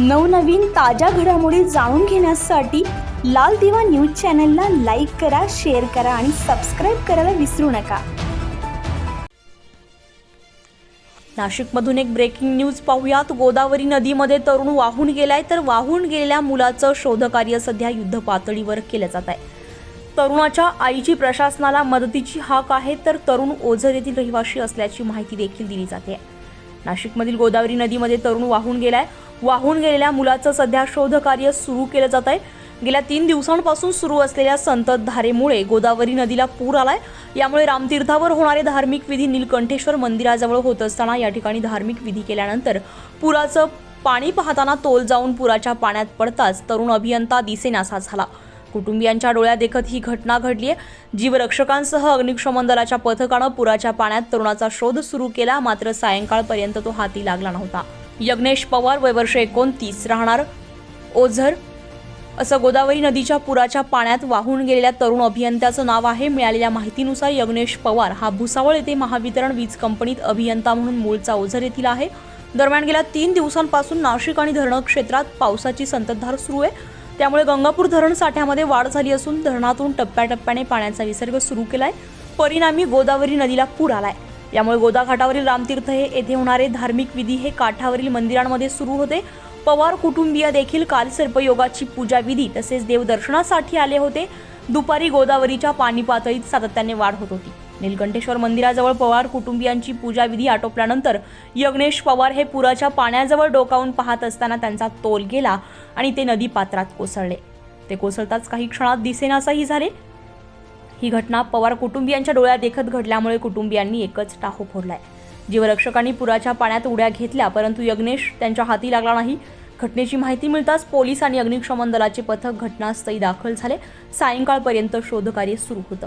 नवनवीन ताज्या घडामोडी जाणून घेण्यासाठी लाल दिवा न्यूज चॅनलला लाईक करा शेअर करा आणि सबस्क्राईब करायला विसरू नका. नाशिकमधून एक ब्रेकिंग न्यूज पाहूयात. गोदावरी नदीमध्ये तरुण वाहून गेलाय तर वाहून गेलेल्या मुलाचं शोधकार्य सध्या युद्ध पातळीवर केलं जात आहे. तरुणाच्या आईची प्रशासनाला मदतीची हाक आहे तर तरुण ओझर येथील रहिवाशी असल्याची माहिती देखील दिली जाते. नाशिकमधील गोदावरी नदीमध्ये तरुण वाहून गेलाय. वाहून गेलेल्या मुलाचं सध्या शोधकार्य सुरू केलं जात आहे. गेल्या तीन दिवसांपासून सुरू असलेल्या संततधारेमुळे गोदावरी नदीला पूर आलाय. यामुळे रामतीर्थावर होणारे धार्मिक विधी नीलकंठेश्वर मंदिराजवळ होत असताना या ठिकाणी धार्मिक विधी केल्यानंतर पुराचं पाणी पाहताना तोल जाऊन पुराच्या पाण्यात पडताच तरुण अभियंता दिसेनासा झाला. कुटुंबियांच्या डोळ्यात देखत ही घटना घडली आहे. जीवरक्षकांसह अग्निशमन दलाच्या पथकानं पुराच्या पाण्यात तरुणाचा शोध सुरू केला. मात्र सायंकाळपर्यंत तो हाती लागला नव्हता. यज्ञेश पवार वय वर्ष एकोणतीस राहणार. ओझर असं गोदावरी नदीच्या पुराच्या पाण्यात वाहून गेलेल्या तरुण अभियंत्याचं नाव आहे. मिळालेल्या माहितीनुसार यज्ञेश पवार हा भुसावळ येथे महावितरण वीज कंपनीत अभियंता म्हणून मूळचा ओझर येथील आहे. दरम्यान गेल्या तीन दिवसांपासून नाशिक आणि धरण क्षेत्रात पावसाची संततधार सुरू आहे. त्यामुळे गंगापूर धरण साठ्यामध्ये वाढ झाली असून धरणातून टप्प्याटप्प्याने पाण्याचा विसर्ग सुरू केलाय. परिणामी गोदावरी नदीला पूर आलाय. यामुळे गोदाघाटावरील रामतीर्थ हे येथे होणारे धार्मिक विधी हे काठावरील मंदिरांमध्ये सुरू होते. पवार कुटुंबीय देखील काल सर्पयोगाची पूजा विधी तसेच देवदर्शनासाठी आले होते. दुपारी गोदावरीच्या पाणी पातळीत सातत्याने वाढ होत होती. निलकंठेश्वर मंदिराजवळ पवार कुटुंबियांची पूजाविधी आटोपल्यानंतर यज्ञेश पवार हे पुराच्या पाण्याजवळ डोकावून पाहत असताना त्यांचा तोल गेला आणि ते नदी पात्रात कोसळले. ते कोसळताच काही क्षणात दिसेनासाही झाले. ही घटना पवार कुटुंबियांच्या डोळ्यात देखत घडल्यामुळे कुटुंबियांनी एकच टाहो फोडलाय. जीवरक्षकांनी पुराच्या पाण्यात उड्या घेतल्या परंतु यज्ञेश त्यांच्या हाती लागला नाही. घटनेची माहिती मिळताच पोलीस आणि अग्निशमन दलाचे पथक घटनास्थळी दाखल झाले. सायंकाळपर्यंत शोधकार्य सुरू होतं.